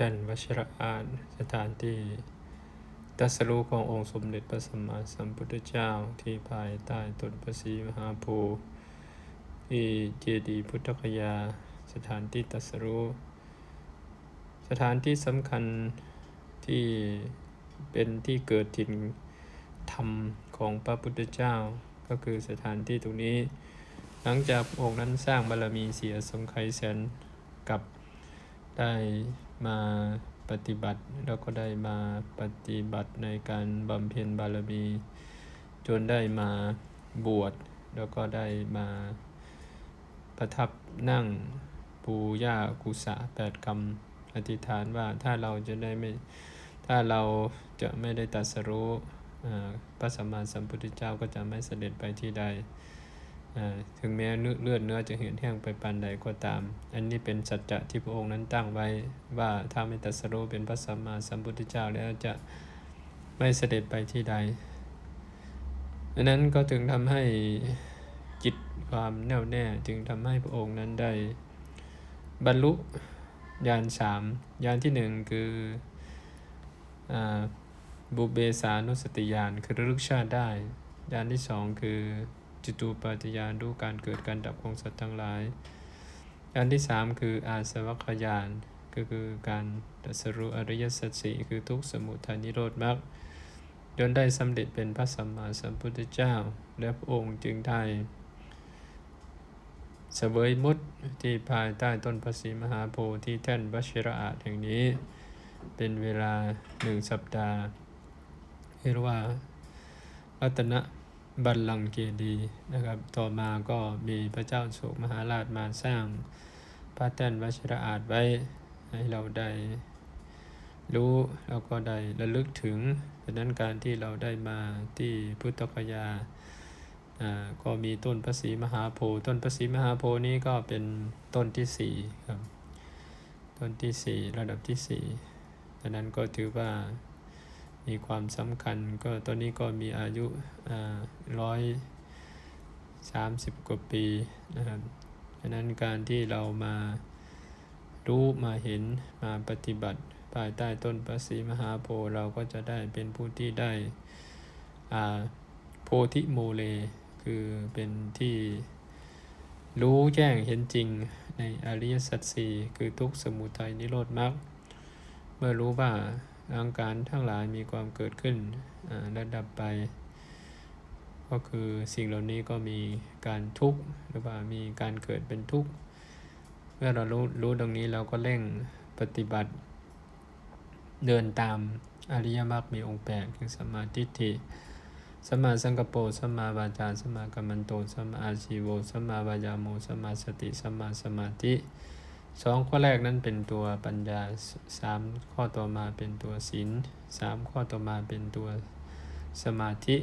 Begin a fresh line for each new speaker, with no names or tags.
ท่านวชิระอานสถานที่ตัสรู้ขององค์สมเด็จพระสัมมาสัมพุทธเจ้าที่ภายใต้ต้นพระศรีมหาโพธิ์ที่เจดีย์พุทธคยา สถานที่ตัสรู้ สถานที่สำคัญที่เป็นที่เกิดถิ่นธรรมของพระพุทธเจ้า ก็คือสถานที่ตรงนี้ หลังจากองค์นั้นสร้างบารมีเสียสงไขยแสนกับได้ มาปฏิบัติแล้วก็ได้มาปฏิบัติในการบำเพ็ญบารมี จนได้มาบวช แล้วก็ได้มาประทับนั่งปูย่ากุสะแปดกรรมอธิษฐานว่าถ้าเราจะได้ไม่ถ้าเราจะไม่ได้ตรัสรู้พระสัมมาสัมพุทธเจ้าก็จะไม่เสด็จไปที่ใด ถึงแม้เลือดเนื้อจะเหือดแห้งไปปานใดก็ตาม อันนี้เป็นสัจจะที่พระองค์นั้นตั้งไว้ว่าถ้าไม่ตรัสรู้เป็นพระสัมมาสัมพุทธเจ้าแล้วจะไม่เสด็จไปที่ใดดังนั้นก็ถึงทำให้จิตความแน่วแน่จึงทำให้พระองค์นั้นได้ บรรลุยานสามยานที่หนึ่งคืออาบุเบสานุสติยานคือระลึกชาติได้ยานที่สองคือ จิตูปาฏิยานรู้การเกิดการดับของสัตว์ทั้งหลายยานที่สามคืออาสวัคยานก็คือการตรัสรู้อริยสัจสี่คือทุกสมุทัยนิโรธมรรคจนได้สำเร็จเป็นพระสัมมาสัมพุทธเจ้า และพระองค์จึงได้เสวยมุดที่ภายใต้ต้นพระศรีมหาโพธิ์ที่แท่นวชิระอาจแห่งนี้ เป็นเวลาหนึ่งสัปดาห์เรียกว่ารัตน บัลลังก์เกดีย์นะครับ ต่อมาก็มีพระเจ้าโศกมหาราชมาสร้างพระแท่นวชิระอาจไว้ให้เราได้รู้แล้วก็ได้ระลึกถึงดังนั้นการที่เราได้มาที่พุทธคยาอ่าก็มีต้นพระศรีมหาโพธิ์ต้นพระศรีมหาโพธิ์นี้ก็เป็นต้นที่สี่ครับ ต้นที่สี่ระดับที่สี่ดังนั้นก็ถือว่า มีความสำคัญก็ต้นนี้ก็มีอายุร้อยสามสิบกว่าปีนะครับดังนั้นการที่เรามารู้มาเห็นมาปฏิบัติ ภายใต้ต้นพระศรีมหาโพธิ์เราก็จะได้เป็นผู้ที่ได้โพธิโมเล คือเป็นที่รู้แจ้งเห็นจริงในอริยสัจสี่คือทุกสมุทัยนิโรธมรรคเมื่อรู้ว่า อาการทั้งหลายมีความเกิดขึ้นอ่าและดับไป ก็คือสิ่งเหล่านี้ก็มีการทุกข์หรือว่ามีการเกิดเป็นทุกข์เมื่อเรารู้รู้ตรงนี้เราก็เร่งปฏิบัติ เดินตามอริยมรรคมีองค์แปดคือสมาทิฏฐิสมาสังกปรสมาวาจาสมากัมมันโตสมาอาชีโวสมาวายาโมสมาสติสมมาสมาธิ สองข้อแรกนั้นเป็นตัวปัญญาสสามข้อต่อมาเป็นตัวศีลสามข้อต่อมาเป็นตัวสมาธิ